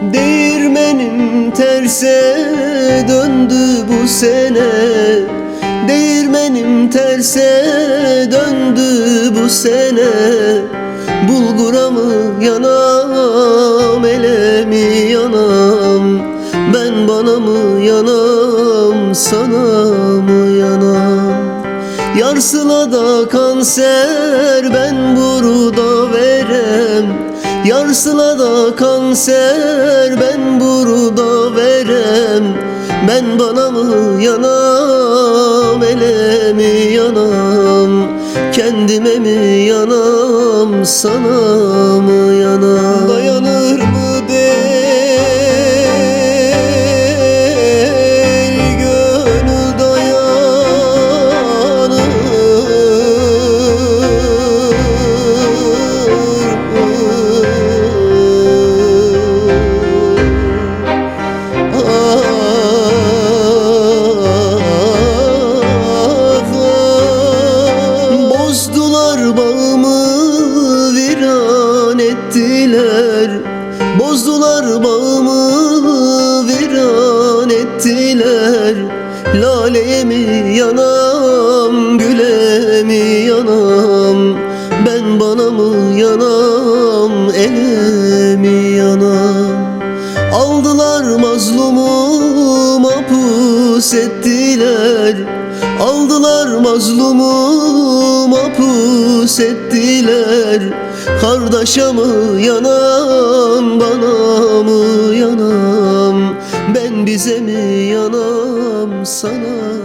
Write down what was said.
Değirmenim terse döndü bu sene. Değirmenim terse döndü bu sene. Bulgura mı yanam ele mi yanam. Ben bana mı yanam sana mı yanam. Yarsıla da kanser ben Yarsıla da kanser ben burada verem. Ben bana mı yanam ele mi yanam? Kendime mi yanam sana mı yanam? Dayanır ettiler. Bozdular bağımı viran ettiler. Laleye mi yanam güle mi yanam? Ben bana mı yanam ele mi yanam? Aldılar mazlumu mapus ettiler. Aldılar mazlumu mapus ettiler Kardeşe mi yanam bana mı yanam Ben bize mi yanam sana